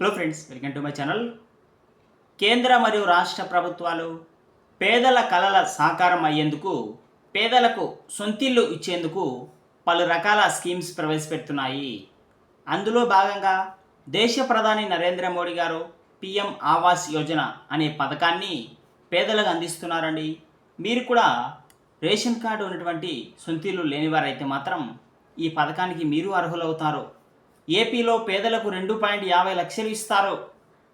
Hello friends welcome to my channel కేంద్ర మరియు రాష్ట్ర ప్రభుత్వాలు పేదల కళల సాకారం అయ్యేందుకు పేదలకు సొంతిల్లు ఇచ్చేందుకు పలు రకాల స్కీమ్స్ ప్రవేశపెడుతున్నాయి. అందులో భాగంగా దేశ ప్రధాని నరేంద్ర మోడీ గారు పిఎం ఆవాస్ యోజన అనే పథకాన్ని పేదలకు అందిస్తున్నారండి. మీరు కూడా రేషన్ కార్డు ఉన్నటువంటి సొంతిల్లు లేనివారైతే మాత్రం ఈ పథకానికి మీరు అర్హులవుతారు ఏపీలో పేదలకు రెండు పాయింట్ యాభై లక్షలు ఇస్తారు.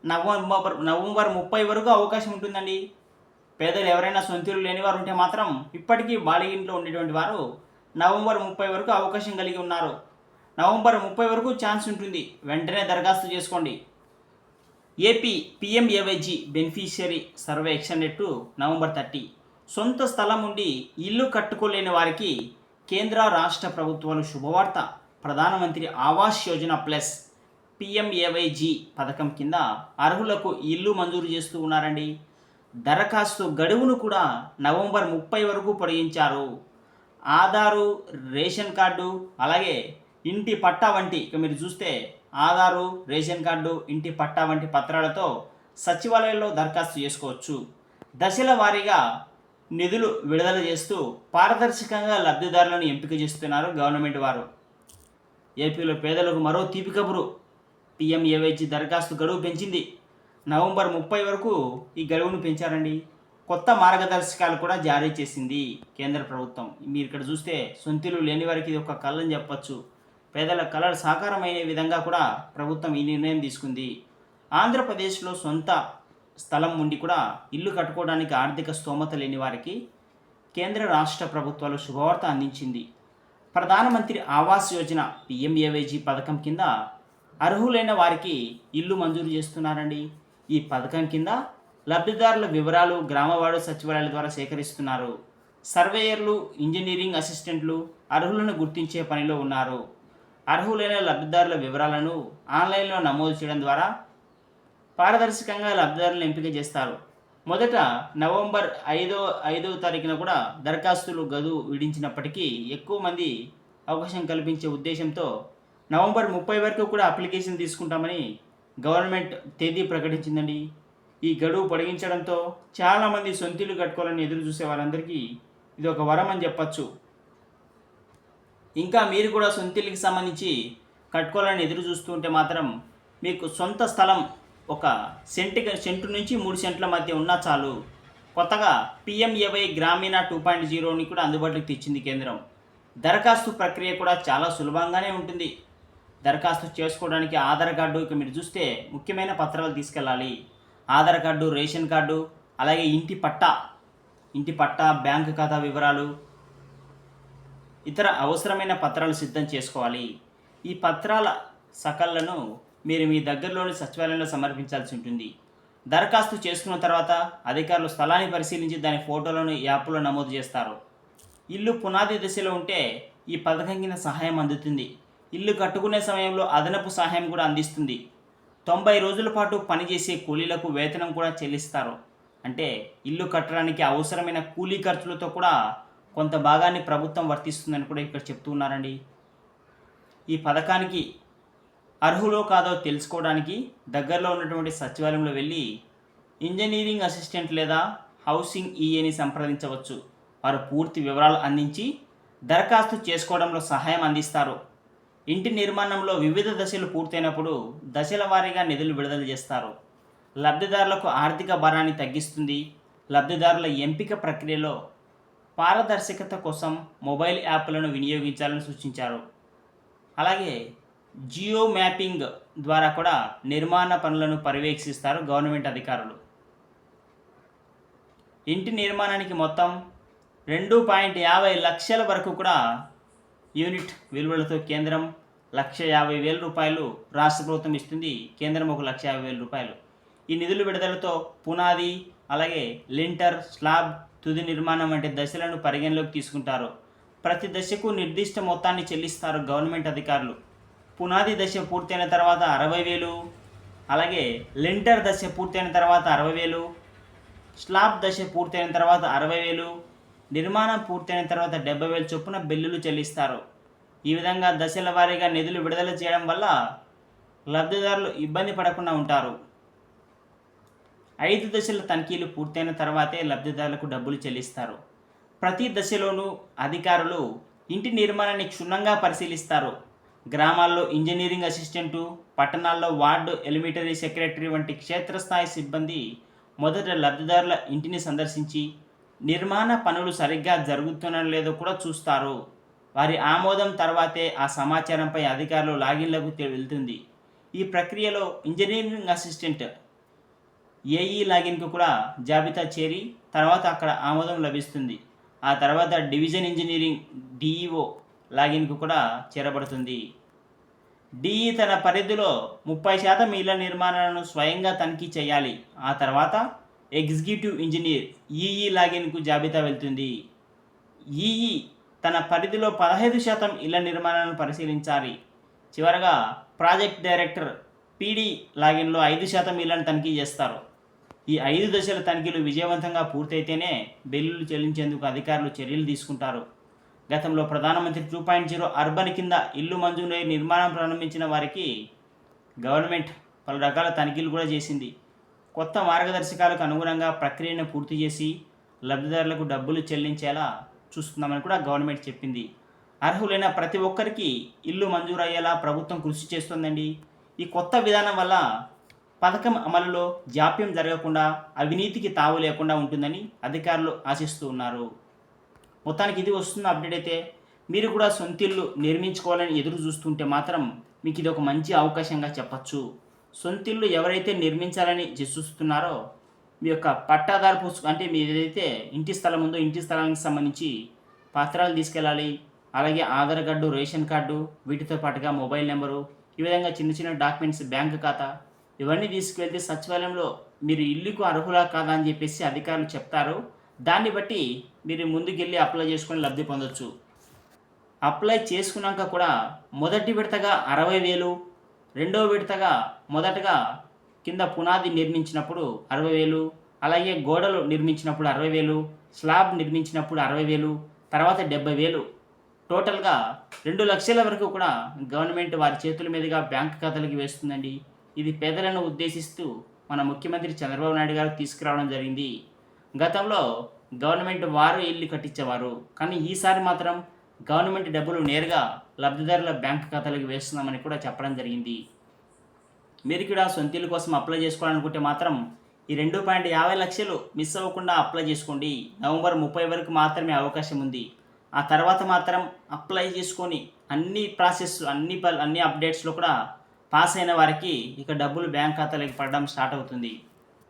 నవంబర్ నవంబర్ ముప్పై వరకు అవకాశం ఉంటుందండి. పేదలు ఎవరైనా సొంతూరు లేని వారు ఉంటే మాత్రం ఇప్పటికీ బాలిగింట్లో ఉండేటువంటి వారు నవంబర్ ముప్పై వరకు అవకాశం కలిగి ఉన్నారు. నవంబర్ ముప్పై వరకు ఛాన్స్ ఉంటుంది. వెంటనే దరఖాస్తు చేసుకోండి. AP PMAYG beneficiary survey extended November thirty. సొంత స్థలం ఉండి ఇల్లు కట్టుకోలేని వారికి కేంద్ర రాష్ట్ర ప్రభుత్వాలు శుభవార్త. ప్రధానమంత్రి ఆవాస్ యోజన ప్లస్ పిఎంఏవైజీ పథకం కింద అర్హులకు ఇల్లు మంజూరు చేస్తూ ఉన్నారండి. దరఖాస్తు గడువును కూడా నవంబర్ ముప్పై వరకు పొడిగించారు. ఆధారు రేషన్ కార్డు అలాగే ఇంటి పట్టా వంటి ఇక మీరు చూస్తే ఆధారు రేషన్ కార్డు ఇంటి పట్టా వంటి పత్రాలతో సచివాలయంలో దరఖాస్తు చేసుకోవచ్చు. దశల వారీగా నిధులు విడుదల చేస్తూ పారదర్శకంగా లబ్ధిదారులను ఎంపిక చేస్తున్నారు గవర్నమెంట్ వారు. ఏపీలో పేదలకు మరో తీపి కబురు. పిఎంఏవైజీ దరఖాస్తు గడువు పెంచింది? నవంబర్ ముప్పై వరకు ఈ గడువును పెంచారండి. కొత్త మార్గదర్శకాలు కూడా జారీ చేసింది కేంద్ర ప్రభుత్వం. మీరు ఇక్కడ చూస్తే సొంతిలు లేని వారికి ఇది ఒక కళ్ళని చెప్పచ్చు. పేదల కళలు సాకారమయ్యే విధంగా కూడా ప్రభుత్వం ఈ నిర్ణయం తీసుకుంది. ఆంధ్రప్రదేశ్లో సొంత స్థలం ఉండి కూడా ఇల్లు కట్టుకోవడానికి ఆర్థిక స్తోమత లేని వారికి కేంద్ర రాష్ట్ర ప్రభుత్వాలు శుభవార్త అందించింది. ప్రధానమంత్రి ఆవాస్ యోజన పిఎంఏవైజీ పథకం కింద అర్హులైన వారికి ఇల్లు మంజూరు చేస్తున్నారండి. ఈ పథకం కింద లబ్ధిదారుల వివరాలు గ్రామవాడు సచివాలయాల ద్వారా సేకరిస్తున్నారు. సర్వేయర్లు ఇంజనీరింగ్ అసిస్టెంట్లు అర్హులను గుర్తించే పనిలో ఉన్నారు. అర్హులైన లబ్ధిదారుల వివరాలను ఆన్లైన్లో నమోదు చేయడం ద్వారా పారదర్శకంగా లబ్ధిదారులను ఎంపిక చేస్తారు. మొదట నవంబర్ ఐదో ఐదో తారీఖున కూడా దరఖాస్తులు గదువు విడించినప్పటికీ ఎక్కువ మంది అవకాశం కల్పించే ఉద్దేశంతో నవంబర్ ముప్పై వరకు కూడా అప్లికేషన్ తీసుకుంటామని గవర్నమెంట్ తేదీ ప్రకటించిందండి. ఈ గడువు పొడిగించడంతో చాలామంది సొంతిల్లు కట్టుకోవాలని ఎదురు చూసే వాళ్ళందరికీ ఇది ఒక వరం అని చెప్పచ్చు. ఇంకా మీరు కూడా సొంతిల్లుకి సంబంధించి కట్టుకోవాలని ఎదురు చూస్తుంటే మాత్రం మీకు సొంత స్థలం ఒక సెంటు సెంటు నుంచి మూడు సెంట్ల మధ్య ఉన్నా చాలు. కొత్తగా పిఎంఏవై గ్రామీణ టూ పాయింట్ జీరోని కూడా అందుబాటులోకి తెచ్చింది కేంద్రం. దరఖాస్తు ప్రక్రియ కూడా చాలా సులభంగానే ఉంటుంది. దరఖాస్తు చేసుకోవడానికి ఆధార్ కార్డు ఇక మీరు చూస్తే ముఖ్యమైన పత్రాలు తీసుకెళ్ళాలి. ఆధార్ కార్డు రేషన్ కార్డు అలాగే ఇంటి పట్టా ఇంటి పట్టా బ్యాంకు ఖాతా వివరాలు ఇతర అవసరమైన పత్రాలు సిద్ధం చేసుకోవాలి. ఈ పత్రాల సకళ్ళను మీరు మీ దగ్గరలోని సచివాలయంలో సమర్పించాల్సి ఉంటుంది. దరఖాస్తు చేసుకున్న తర్వాత అధికారులు స్థలాన్ని పరిశీలించి దాని ఫోటోలను యాప్లో నమోదు చేస్తారు. ఇల్లు పునాది దశలో ఉంటే ఈ పథకం కింద సహాయం అందుతుంది. ఇల్లు కట్టుకునే సమయంలో అదనపు సహాయం కూడా అందిస్తుంది. తొంభై రోజుల పాటు పనిచేసే కూలీలకు వేతనం కూడా చెల్లిస్తారు. అంటే ఇల్లు కట్టడానికి అవసరమైన కూలీ ఖర్చులతో కూడా కొంత భాగాన్ని ప్రభుత్వం వర్తిస్తుందని కూడా ఇక్కడ చెప్తూ ఉన్నారండి. ఈ పథకానికి అర్హులో కాదో తెలుసుకోవడానికి దగ్గరలో ఉన్నటువంటి సచివాలయంలో వెళ్ళి ఇంజనీరింగ్ అసిస్టెంట్ లేదా హౌసింగ్ ఈఏని సంప్రదించవచ్చు. వారు పూర్తి వివరాలు అందించి దరఖాస్తు చేసుకోవడంలో సహాయం అందిస్తారు. ఇంటి నిర్మాణంలో వివిధ దశలు పూర్తయినప్పుడు దశల వారీగా నిధులు విడుదల చేస్తారు. లబ్ధిదారులకు ఆర్థిక భారాన్ని తగ్గిస్తుంది. లబ్ధిదారుల ఎంపిక ప్రక్రియలో పారదర్శకత కోసం మొబైల్ యాప్లను వినియోగించాలని సూచించారు. అలాగే జియో మ్యాపింగ్ ద్వారా కూడా నిర్మాణ పనులను పర్యవేక్షిస్తారు గవర్నమెంట్ అధికారులు. ఇంటి నిర్మాణానికి మొత్తం రెండు పాయింట్ యాభై లక్షల వరకు కూడా యూనిట్ విలువలతో కేంద్రం లక్ష యాభై వేల రూపాయలు రాష్ట్ర ప్రభుత్వం ఇస్తుంది. కేంద్రం ఒక లక్ష యాభై వేల రూపాయలు. ఈ నిధుల విడుదలతో పునాది అలాగే లింటర్ స్లాబ్ తుది నిర్మాణం వంటి దశలను పరిగణలోకి తీసుకుంటారు. ప్రతి దశకు నిర్దిష్ట మొత్తాన్ని చెల్లిస్తారు గవర్నమెంట్ అధికారులు. పునాది దశ పూర్తయిన తర్వాత అరవై వేలు అలాగే లింటర్ దశ పూర్తయిన తర్వాత అరవై వేలు స్లాబ్ దశ పూర్తయిన తర్వాత అరవై వేలు నిర్మాణం పూర్తయిన తర్వాత డెబ్బై వేలు చొప్పున బిల్లులు చెల్లిస్తారు. ఈ విధంగా దశల వారీగా నిధులు విడుదల చేయడం వల్ల లబ్ధిదారులు ఇబ్బంది పడకుండా ఉంటారు. ఐదు దశల తనిఖీలు పూర్తయిన తర్వాతే లబ్ధిదారులకు డబ్బులు చెల్లిస్తారు. ప్రతి దశలోనూ అధికారులు ఇంటి నిర్మాణాన్ని క్షుణ్ణంగా పరిశీలిస్తారు. గ్రామాల్లో ఇంజనీరింగ్ అసిస్టెంటు పట్టణాల్లో వార్డు ఎలిమిటరీ సెక్రటరీ వంటి క్షేత్రస్థాయి సిబ్బంది మొదట లబ్ధిదారుల ఇంటిని సందర్శించి నిర్మాణ పనులు సరిగ్గా జరుగుతున్నా లేదో కూడా చూస్తారు. వారి ఆమోదం తర్వాతే ఆ సమాచారంపై అధికారులు లాగిన్లకు వెళ్తుంది. ఈ ప్రక్రియలో ఇంజనీరింగ్ అసిస్టెంట్ ఏఈ లాగిన్కు కూడా జాబితా చేరి తర్వాత అక్కడ ఆమోదం లభిస్తుంది. ఆ తర్వాత డివిజన్ ఇంజనీరింగ్ డిఈఓ లాగిన్కు కూడా చేరబడుతుంది. డిఈ తన పరిధిలో ముప్పై శాతం ఇళ్ళ నిర్మాణాలను స్వయంగా తనిఖీ చేయాలి. ఆ తర్వాత ఎగ్జిక్యూటివ్ ఇంజనీర్ ఈఈ లాగిన్కు జాబితా వెళ్తుంది. ఈఈ తన పరిధిలో పదహైదు శాతం ఇళ్ళ నిర్మాణాలను పరిశీలించాలి. చివరగా ప్రాజెక్ట్ డైరెక్టర్ పీడీ లాగిన్లో ఐదు శాతం ఇళ్ళను తనిఖీ చేస్తారు. ఈ ఐదు దశల తనిఖీలు విజయవంతంగా పూర్తయితేనే బిల్లులు చెల్లించేందుకు అధికారులు చర్యలు తీసుకుంటారు. గతంలో ప్రధానమంత్రి టూ పాయింట్ జీరో అర్బన్ కింద ఇల్లు మంజూరై నిర్మాణం ప్రారంభించిన వారికి గవర్నమెంట్ పలు రకాల తనిఖీలు కూడా చేసింది. కొత్త మార్గదర్శకాలకు అనుగుణంగా ప్రక్రియను పూర్తి చేసి లబ్ధిదారులకు డబ్బులు చెల్లించేలా చూస్తున్నామని కూడా గవర్నమెంట్ చెప్పింది. అర్హులైన ప్రతి ఒక్కరికి ఇల్లు మంజూరు అయ్యేలా ప్రభుత్వం కృషి చేస్తోందండి. ఈ కొత్త విధానం వల్ల పథకం అమలులో జాప్యం జరగకుండా అవినీతికి తావు లేకుండా ఉంటుందని అధికారులు ఆశిస్తూ ఉన్నారు. మొత్తానికి ఇది వస్తున్న అప్డేట్ అయితే. మీరు కూడా సొంతిల్లు నిర్మించుకోవాలని ఎదురు చూస్తుంటే మాత్రం మీకు ఇది ఒక మంచి అవకాశంగా చెప్పచ్చు. సొంతిల్లు ఎవరైతే నిర్మించాలని చూస్తున్నారో మీ యొక్క పట్టాదారు పుస్తకం అంటే మీ ఏదైతే ఇంటి స్థలం ఉందో ఇంటి స్థలానికి సంబంధించి పత్రాలు తీసుకెళ్ళాలి. అలాగే ఆధార్ కార్డు రేషన్ కార్డు వీటితో పాటుగా మొబైల్ నెంబరు ఈ విధంగా చిన్న చిన్న డాక్యుమెంట్స్ బ్యాంక్ ఖాతా ఇవన్నీ తీసుకువెళ్తే సచివాలయంలో మీరు ఇల్లుకు అర్హులా కాదా అని చెప్పేసి అధికారులు చెప్తారు. దాన్ని బట్టి మీరు ముందుకెళ్ళి అప్లై చేసుకొని లబ్ధి పొందొచ్చు. అప్లై చేసుకున్నాక కూడా మొదటి విడతగా అరవై వేలు రెండో విడతగా మొదటగా కింద పునాది నిర్మించినప్పుడు అరవై వేలు అలాగే గోడలు నిర్మించినప్పుడు అరవై వేలు స్లాబ్ నిర్మించినప్పుడు అరవై వేలు తర్వాత డెబ్బై వేలు. టోటల్గా రెండు లక్షల వరకు కూడా గవర్నమెంట్ వారి చేతుల మీదుగా బ్యాంక్ ఖాతాలకి వేస్తుందండి. ఇది పేదలను ఉద్దేశిస్తూ మన ముఖ్యమంత్రి చంద్రబాబు నాయుడు గారు తీసుకురావడం జరిగింది. గతంలో గవర్నమెంట్ వారు ఇల్లు కట్టించేవారు. కానీ ఈసారి మాత్రం గవర్నమెంట్ డబ్బులు నేరుగా లబ్ధిదారుల బ్యాంక్ ఖాతాలకు వేస్తున్నామని కూడా చెప్పడం జరిగింది. మీరు కూడా సొంత ఇల్లు కోసం అప్లై చేసుకోవాలనుకుంటే మాత్రం ఈ రెండు పాయింట్ యాభై లక్షలు మిస్ అవ్వకుండా అప్లై చేసుకోండి. నవంబర్ ముప్పై వరకు మాత్రమే అవకాశం ఉంది. ఆ తర్వాత మాత్రం అప్లై చేసుకొని అన్ని ప్రాసెస్ అన్ని ప- అన్ని అప్డేట్స్లో కూడా పాస్ అయిన వారికి ఇక డబ్బులు బ్యాంక్ ఖాతాలోకి పడడం స్టార్ట్ అవుతుంది.